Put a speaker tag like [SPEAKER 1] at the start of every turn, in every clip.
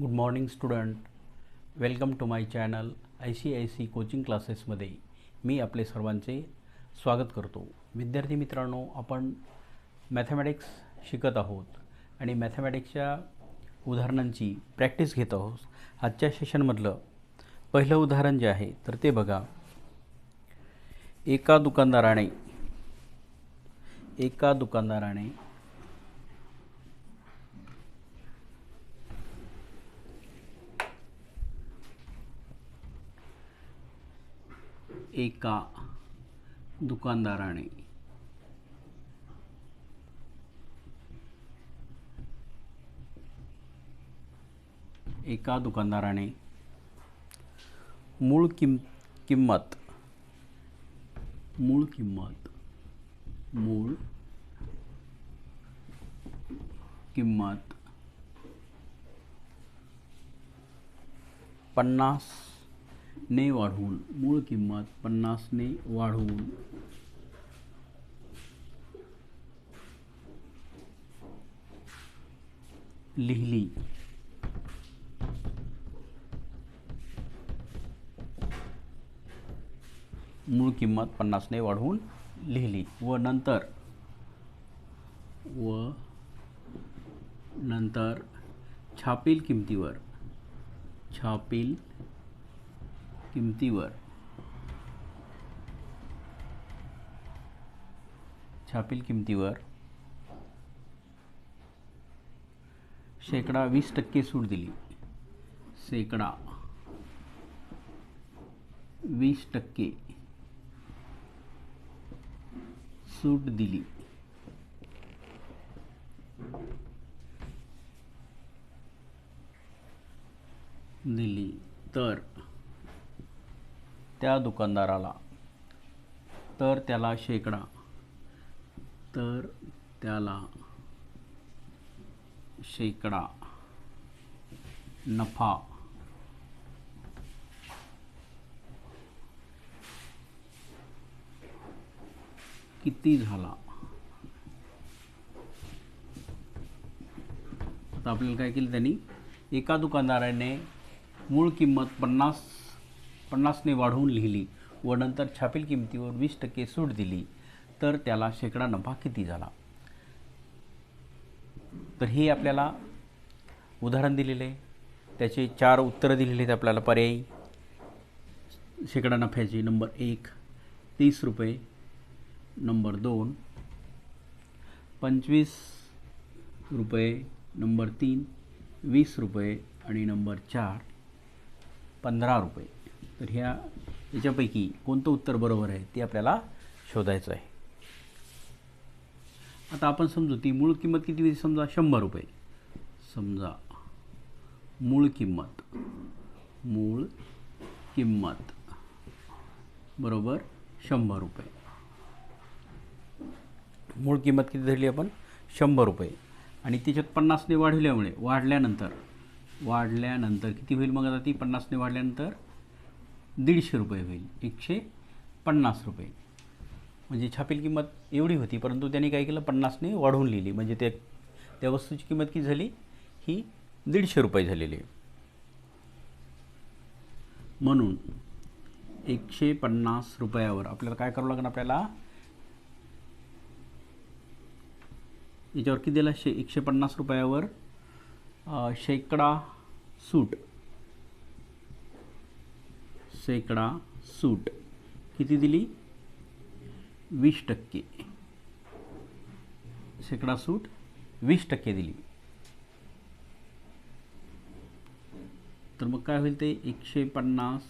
[SPEAKER 1] Good morning student welcome to my channel I C I C coaching क्लासेसमध्ये मी आपले सर्वांचे स्वागत करतो. विद्यार्थी मित्रांनो आपण मॅथमॅटिक्स शिकत आहोत आणि मॅथमॅटिक्सच्या उदाहरणांची प्रॅक्टिस घेत आहोत. आजच्या सेशनमधलं पहिलं उदाहरण जे आहे तर ते बघा. एका दुकानदाराने एका दुकानदाराने एका दुकानदाराने. एका दुकानदाराने मूळ किम किंमत मूळ किंमत मूळ किंमत पन्नास ने वाढवून. मूळ किंमत पन्नासने वाढवून. लिहिली. मूळ किंमत पन्नासने वाढवून लिहिली. व नंतर? व नंतर छापील किमतीवर. छापील किमतीवर? छापील किमतीवर. शेकडा वीस टक्के सूट दिली. शेकडा वीस टक्के सूट दिली. दिली. तर त्या दुकानदाराला. तर त्याला शेकडा. तर त्याला शेकडा नफा. किती झाला? आता आपल्याला काय केलं त्यांनी? एका दुकानदाराने मूळ किंमत पन्नास पन्नासने वाढवून लिहिली व नंतर छापील किमतीवर वीस टक्के सूट दिली तर त्याला शेकडा नफा किती झाला? तर हे आपल्याला उदाहरण दिलेलं आहे. त्याचे चार उत्तरं दिलेली आहेत आपल्याला. पर्यायी शेकडा नफ्याचे नंबर एक तीस रुपये नंबर दोन पंचवीस रुपये नंबर तीन वीस रुपये आणि नंबर चार पंधरा रुपये. तर ह्या याच्यापैकी कोणतं उत्तर बरोबर आहे ते आपल्याला शोधायचं आहे. आता आपण समजू ती मूळ किंमत किती होती? समजा शंभर रुपये. समजा मूळ किंमत मूळ किंमत बरोबर शंभर रुपये. मूळ किंमत किती धरली आपण? शंभर रुपये. आणि त्याच्यात पन्नासने वाढवल्यामुळे वाढल्यानंतर वाढल्यानंतर किती होईल मग आता ती? पन्नासने वाढल्यानंतर दीडशे रुपये होईल एकशे पन्नास रुपये. म्हणजे छापील किंमत एवढी होती परंतु त्यांनी काय केलं पन्नासने वाढवून लिहिली. म्हणजे त्या त्या वस्तूची किंमत किती झाली? ही दीडशे रुपये झालेली आहे. म्हणून एकशे पन्नास रुपयावर आपल्याला काय करावं लागेल आपल्याला? याच्यावर किती दिला? शे एकशे पन्नास रुपयावर शेकडा सूट. शेकडा सूट. किती दिली? वीस टक्के. शेकडा सूट वीस टक्के दिली. तर मग काय होईल ते? एकशे पन्नास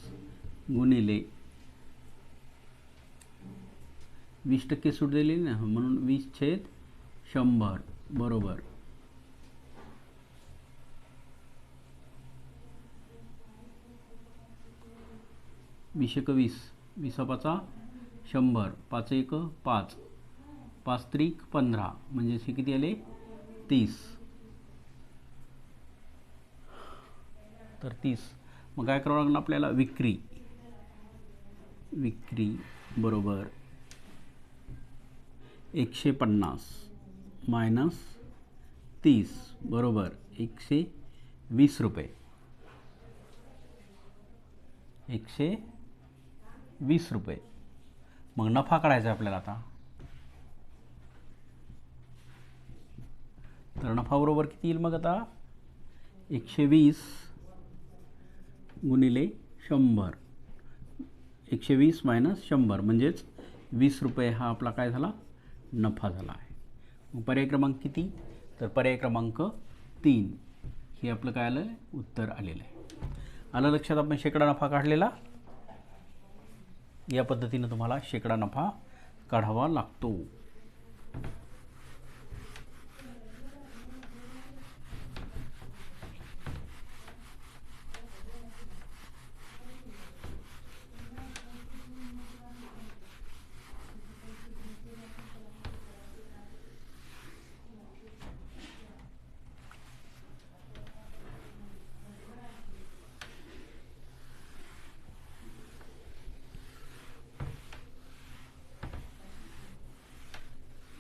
[SPEAKER 1] गुणिले वीस टक्के सूट दिली ना? म्हणून वीस छेद शंभर. बरोबर. वीस एक वीस वीस पाचा शंभर. पाच एक पाच. पाच त्रिक पंधरा. म्हणजे हे किती आले? तीस. तर तीस. मग काय करावं लागणार आपल्याला? विक्री. विक्री. बरोबर. एकशे पन्नास. मायनस तीस. बरोबर. एकशे वीस रुपये. एकशे वीस रुपये. मग नफा काढायचा आहे आपल्याला आता. तर नफा बरोबर किती येईल मग आता? एकशे वीस गुणिले शंभर. एकशे वीस मायनस शंभर म्हणजेच वीस रुपये हा आपला काय झाला? नफा झाला आहे. मग पर्याय क्रमांक किती? तर पर्याय क्रमांक तीन. हे आपलं काय आलं उत्तर आलेलं आहे. आलं लक्षात आपण शेकडा नफा काढलेला. या पद्धतीनं तुम्हाला शेकडा नफा काढावा लागतो.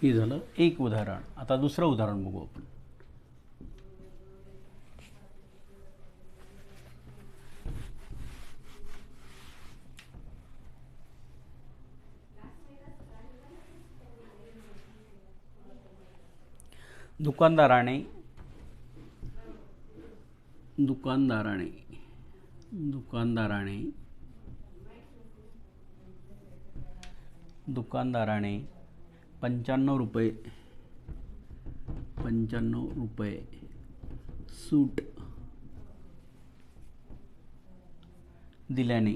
[SPEAKER 1] हे झालं एक उदाहरण. आता दुसरं उदाहरण बघू आपण. दुकानदाराने दुकानदाराने दुकानदाराने दुकानदाराने पंच्याण्णव रुपये. पंच्याण्णव रुपये. सूट. दिल्याने.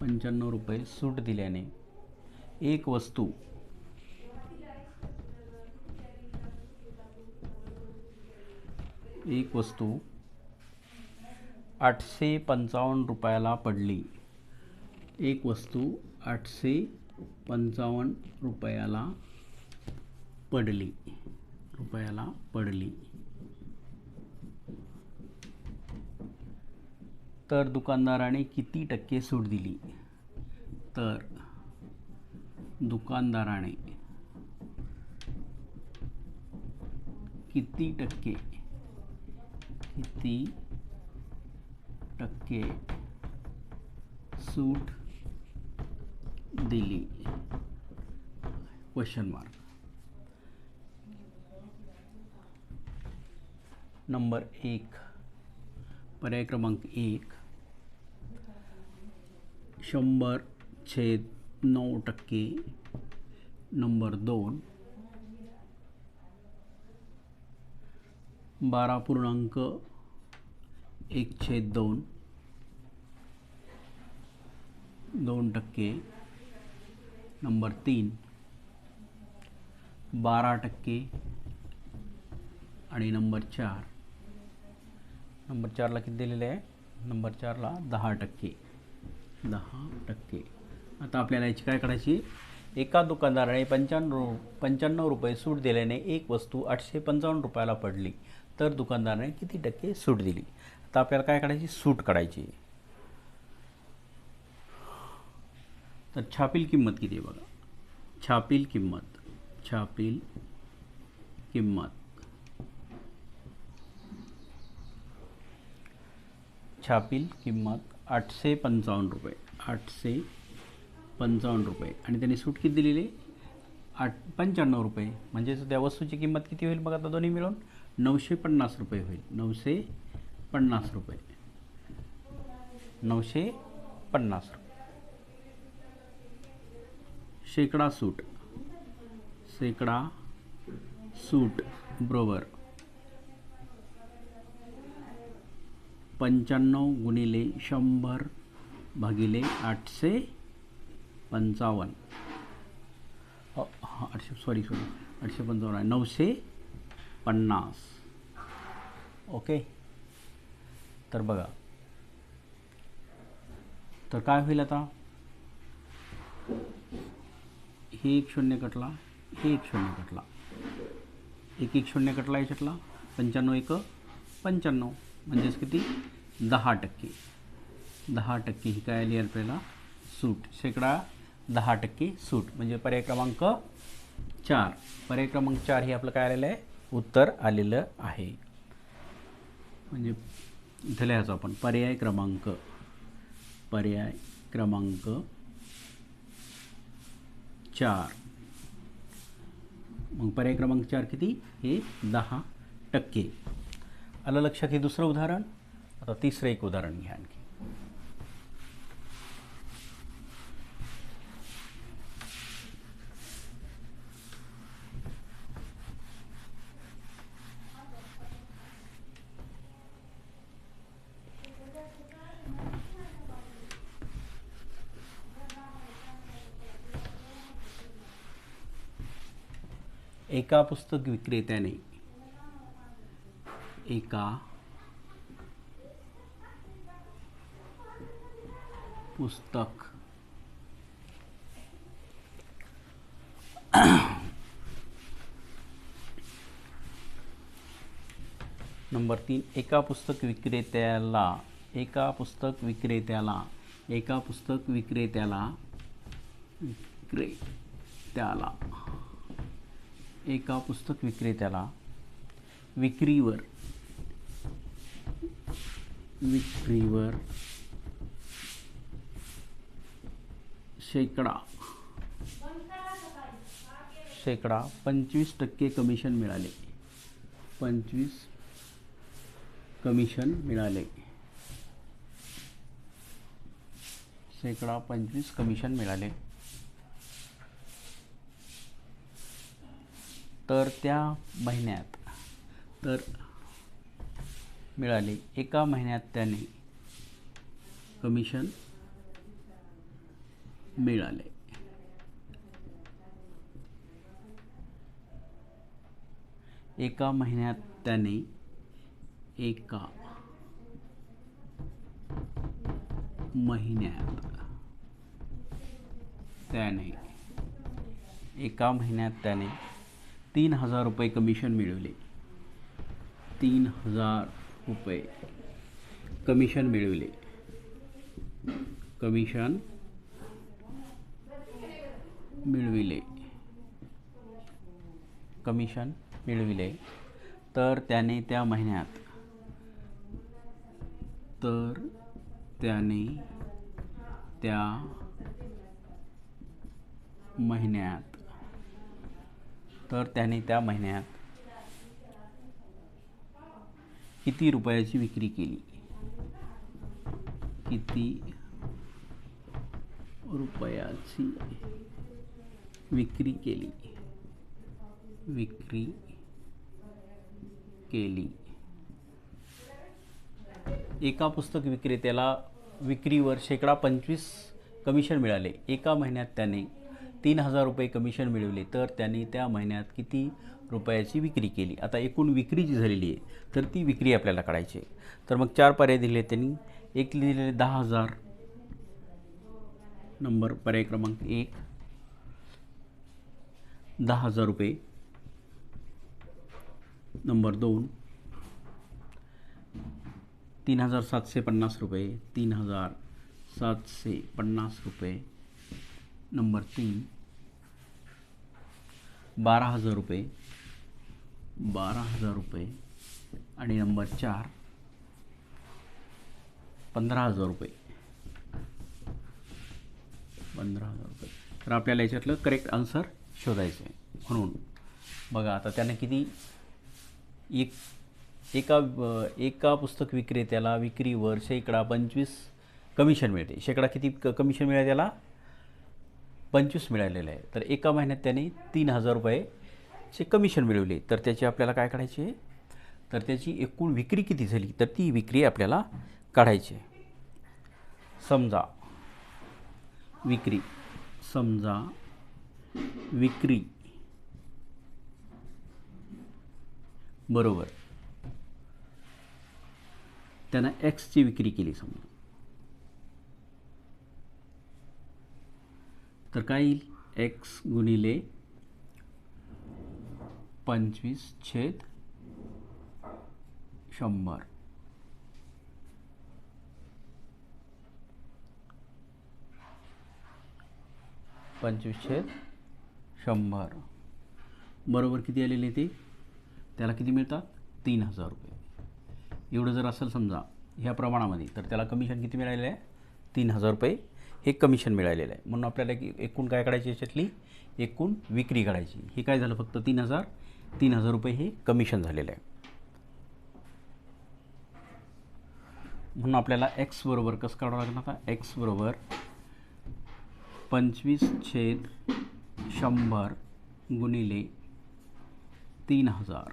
[SPEAKER 1] पंच्याण्णव रुपये सूट दिल्याने. एक वस्तू. एक वस्तू आठशे पंचावन्न रुपयाला पडली. एक वस्तू आठशे पंचावन्न रुपयाला पडली. रुपयाला पडली. तर दुकानदाराने किती टक्के सूट दिली? तर दुकानदाराने किती टक्के किती टक्के सूट दिली क्वेश्चन मार्क नंबर एक, पर्याय क्रमांक एक, शंभर छेद नौ टक्के नंबर दोन बारा पूर्णांक एक छेद दोन दोन टक्के नंबर तीन बारा टक्के आणि नंबर चार. नंबर चारला किती दिलेले आहे? नंबर चारला दहा टक्के. दहा टक्के. आता आपल्याला याची काय करायची? एका दुकानदाराने पंच्याण्णव पंच्याण्णव रुपये सूट दिल्याने एक वस्तू आठशे पंचावन्न रुपयाला पडली. तर दुकानदाराने किती टक्के सूट दिली? आता आपल्याला काय काढायची? सूट काढायची. तर छापील किंमत किती आहे बघा? छापील किंमत छापील किंमत. छापील किंमत आठशे पंचावन्न रुपये आठशे पंचावन्न रुपये. आणि त्यांनी सूट किती दिलेली? आठ पंच्याण्णव रुपये. म्हणजेच त्या वस्तूची किंमत किती होईल बघा आता दोन्ही मिळून? नऊशे पन्नास रुपये होईल. नऊशे पन्नास रुपये. नऊशे पन्नास रुपये. शेकडा सूट. शेकडा सूट बरोबर. पंच्याण्णव गुणिले शंभर भागिले आठशे पंचावन्न. आठशे सॉरी सॉरी आठशे पंचावन्न आहे. नऊशे पन्नास. ओके? तर बघा. तर काय होईल आता? हे एक शून्य कटला हे एक शून्य कटला. एक एक शून्य कटला याच्यातला पंच्याण्णव एक पंच्याण्णव. म्हणजेच किती? दहा टक्के. दहा टक्के ही काय आली आपल्याला? सूट. शेकडा दहा टक्के सूट. म्हणजे पर्याय क्रमांक चार. पर्याय क्रमांक चार हे आपलं काय आलेलं आहे? उत्तर आलेलं आहे. म्हणजे इथं लिहायचं आपण. पर्याय क्रमांक. पर्याय क्रमांक चार. मग पर्याय क्रमांक चार किती? हे दहा टक्के. आलं लक्षात हे दुसरं उदाहरण? आता तिसरं एक उदाहरण घ्या आणखी. एका पुस्तक विक्रेत्याने एका पुस्तक नंबर तीन एका पुस्तक विक्रेत्याला एका पुस्तक विक्रेत्याला एका पुस्तक विक्रेत्याला विक्रेत्याला एका पुस्तक विक्रेत्याला विक्रीवर विक्रीवर शेकडा शेकडा पंचवीस टक्के कमिशन मिळाले. पंचवीस कमिशन मिळाले. शेकडा पंचवीस कमिशन मिळाले. तर त्या महिन्यात तर मिळाले. एका महिन्यात त्याने कमिशन मिळाले. एका महिन्यात त्याने एका महिन्यात त्याने एका महिन्यात त्याने तीन हजार रुपये कमिशन मिळवले. तीन हजार रुपये कमिशन मिळवले. कमिशन मिळविले. कमिशन मिळविले. तर त्याने त्या महिन्यात तर त्याने त्या महिन्यात तर त्याने त्या महिन्यात किती रुपयाची विक्री केली? किती रुपयाची विक्री केली? विक्री केली. एका पुस्तक विक्रेत्याला विक्रीवर शेकडा पंचवीस कमिशन मिळाले. एका महिन्यात त्याने तीन हजार रुपये कमिशन मिळवले तर त्यांनी त्या महिन्यात किती रुपयाची विक्री केली? आता एकूण विक्री जी झालेली आहे तर ती विक्री आपल्याला काढायची आहे. तर मग चार पर्याय दिले त्यांनी. एक लिहिलेले दहा हजार. नंबर पर्याय क्रमांक एक. दहा हजार रुपये. नंबर दोन. तीन हजार सातशे पन्नास रुपये. तीन हजार सातशे पन्नास रुपये. नंबर तीन. बारा हजार रुपये. बारा हजार रुपये. आणि नंबर चार. पंधरा हजार रुपये. पंधरा हजार रुपये. तर आपल्याला याच्यातलं करेक्ट आन्सर शोधायचं आहे म्हणून बघा आता त्यानं किती? एक एका एका पुस्तक विक्रेत्याला विक्रीवर शेकडा पंचवीस कमिशन मिळते. शेकडा किती क कमिशन मिळेल त्याला? पंचवीस मिळालेलं आहे. तर एका महिन्यात त्याने तीन हजार रुपयेचे कमिशन मिळवले. तर त्याची आपल्याला काय काढायची? आहे तर त्याची एकूण विक्री किती झाली? तर ती विक्री आपल्याला काढायची आहे. समजा विक्री समजा विक्री. बरोबर. त्यानं एक्सची विक्री केली समजा. तर काय येईल? एक्स गुणिले पंचवीस छेद शंभर. पंचवीस छेद शंभर. बरोबर किती आलेली ते? त्याला किती मिळतात? तीन हजार रुपये. एवढं जर असेल समजा ह्या प्रमाणामध्ये तर त्याला कमिशन किती मिळालेलं आहे? तीन हजार रुपये हे कमिशन मिळालेलं आहे. म्हणून आपल्याला की एकूण काय काढायची याच्यातली? एकूण विक्री काढायची. हे काय झालं? फक्त तीन हजार तीन हजार रुपये हे कमिशन झालेलं आहे. म्हणून आपल्याला एक्स बरोबर कसं काढावं लागेल आता? एक्स बरोबर पंचवीस छेद शंभर गुणिले तीन हजार.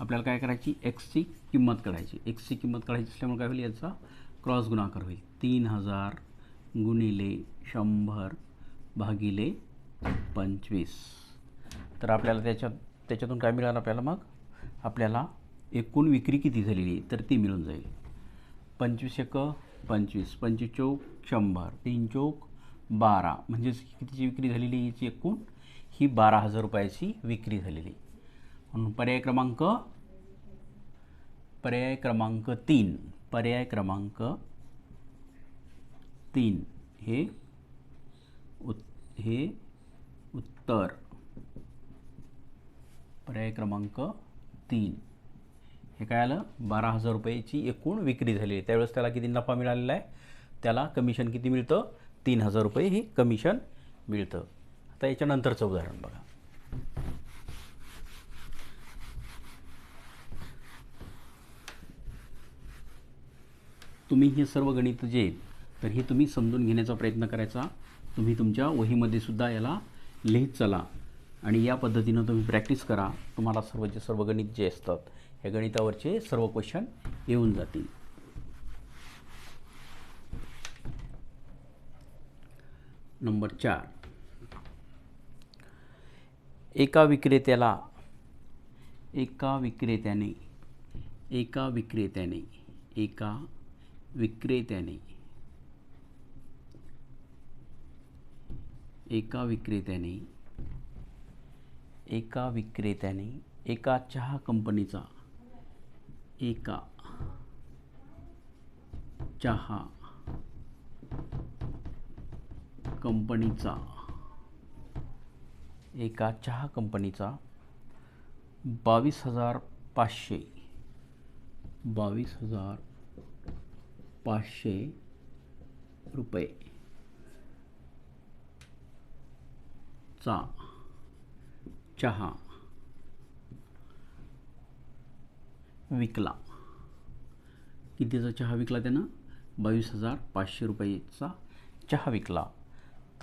[SPEAKER 1] आपल्याला काय करायची? एक्सची किंमत काढायची. एक्सची किंमत काढायची असल्यामुळे काय होईल? याचा क्रॉस गुणाकार होईल. तीन हजार गुणिले शंभर भागिले पंचवीस. तर आपल्याला त्याच्यात त्याच्यातून काय मिळालं आपल्याला मग? आपल्याला एकूण विक्री किती झालेली तर ती मिळून जाईल. पंचवीस एक पंचवीस. पंचवीस चौक शंभर. तीन चौक बारा. म्हणजेच कितीची विक्री झालेली आहे? याची एकूण ही बारा हजार रुपयाची विक्री झालेली म्हणून पर्याय क्रमांक पर्याय क्रमांक तीन पर्याय क्रमांक तीन हे उत् हे उत्तर. पर्याय क्रमांक तीन. हे काय आलं? बारा हजार रुपयाची एकूण विक्री झाली आहे. त्यावेळेस त्याला किती नफा मिळालेला आहे? त्याला कमिशन किती मिळतं? तीन हजार रुपये हे कमिशन मिळतं. आता याच्यानंतरचं उदाहरण बघा. तुम्ही हे सर्व गणित जे आहेत तर हे तुम्ही समजून घेण्याचा प्रयत्न करायचा. तुम्ही तुमच्या वहीमध्ये सुद्धा याला लिहित चला आणि या पद्धतीनं तुम्ही प्रॅक्टिस करा. तुम्हाला सर्व जे सर्व गणित जे असतात ह्या गणितावरचे सर्व क्वेश्चन येऊन जातील. नंबर चार. एका विक्रेत्याला एका विक्रेत्याने एका विक्रेत्याने एका विक्रेत्याने. एका विक्रेत्याने एका विक्रेत्याने एका चहा कंपनीचा एका चहा कंपनीचा एका चहा कंपनीचा बावीस हजार पाचशे बावीस हजार पाचशे रुपये. चा. चहा. विकला. कितीचा चहा विकला त्यानं? बावीस हजार पाचशे रुपयेचा चहा विकला.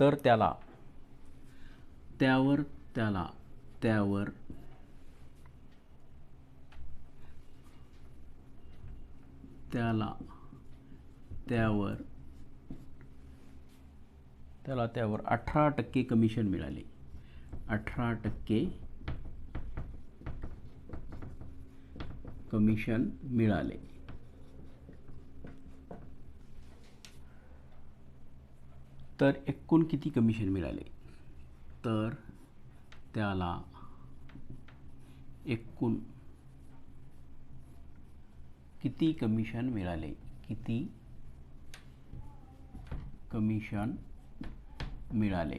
[SPEAKER 1] तर त्याला त्यावर त्याला त्यावर त्याला त्यावर. त्याला त्यावर अठरा टक्के कमिशन मिळाले. अठरा टक्के कमिशन मिळाले. तर एकूण किती कमिशन मिळाले? तर त्याला एकूण किती कमिशन मिळाले? किती? कमिशन मिळाले.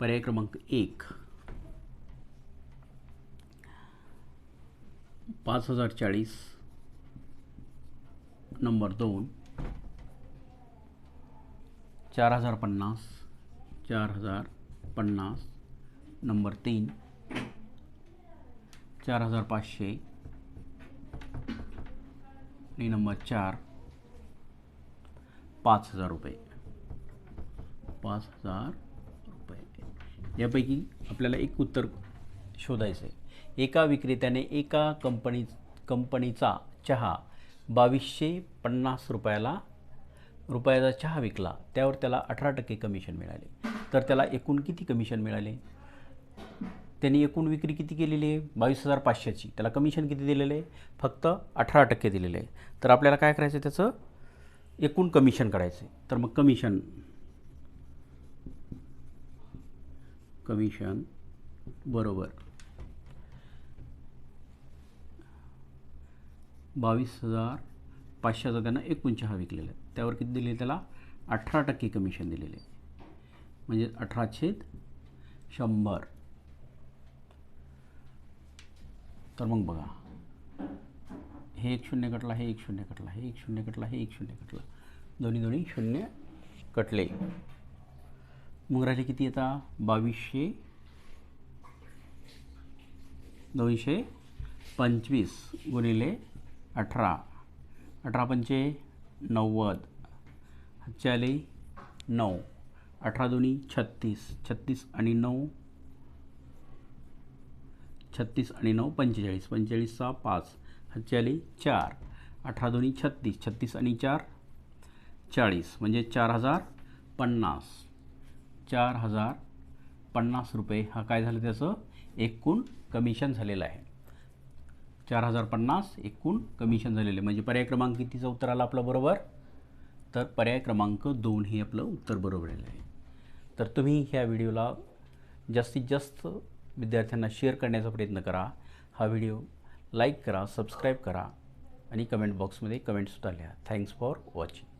[SPEAKER 1] पर्याय क्रमांक एक. पाच हजार चाळीस. नंबर दोन. चार हजार पन्नास. चार हजार पन्नास. नंबर तीन. चार हजार पाचशे. आणि नंबर चार पाच हजार रुपये. पाच हजार रुपये. यापैकी आपल्याला एक उत्तर शोधायचं आहे एका विक्रेत्याने एका कंपनी कंपनीचा चहा बावीसशे पन्नास रुपयाला रुपयाचा चहा विकला. त्यावर त्याला अठरा टक्के कमिशन मिळाले. तर त्याला एकूण किती कमिशन मिळाले? त्यांनी एकूण विक्री किती केलेली आहे? बावीस हजार पाचशेची. त्याला कमिशन किती दिलेलं आहे? फक्त अठरा टक्के दिलेलं आहे. तर आपल्याला काय करायचं आहे त्याचं? एकूण कमिशन काढायचं आहे तर मग कमिशन कमिशन बरोबर. बावीस हजार पाचशेचा त्यांना एकूण चहा विकलेला आहे. त्यावर किती दिले त्याला? अठरा टक्के कमिशन दिलेले आहे. म्हणजे अठरा छेद शंभर. तर मग बघा. हे एक शून्य कटला हे एक शून्य कटला हे एक शून्य कटला हे एक शून्य कटला. दोन्ही दोन्ही शून्य कटले. मग राहिले किती येता? बावीसशे दोनशे पंचवीस गुणिले अठरा. अठरा पंचे नव्वद. हातचे नऊ. अठरा दोन्ही छत्तीस. छत्तीस आणि नऊ छत्तीस आणि नऊ पंचेचाळीस. पंचेचाळीस सहा पाच. हातचे चार. अठरा दोन्ही छत्तीस. छत्तीस आणि चार चाळीस. म्हणजे चार हजार पन्नास. चार हजार पन्नास रुपये. हा काय झालं त्याचं? एकूण कमिशन झालेलं आहे. चार हजार पन्नास एकूण कमिशन झालेलं आहे. म्हणजे पर्याय क्रमांक कितीचं उत्तर आलं आपलं बरोबर? तर पर्याय क्रमांक दोन हे आपलं उत्तर बरोबर आहे. तर तुम्ही ह्या व्हिडिओला जास्तीत जास्त विद्यार्थ्यांना शेअर करण्याचा प्रयत्न करा. हा व्हिडिओ लाईक करा सबस्क्राईब करा आणि कमेंट बॉक्समध्ये कमेंटसुद्धा लिहा. Thanks for watching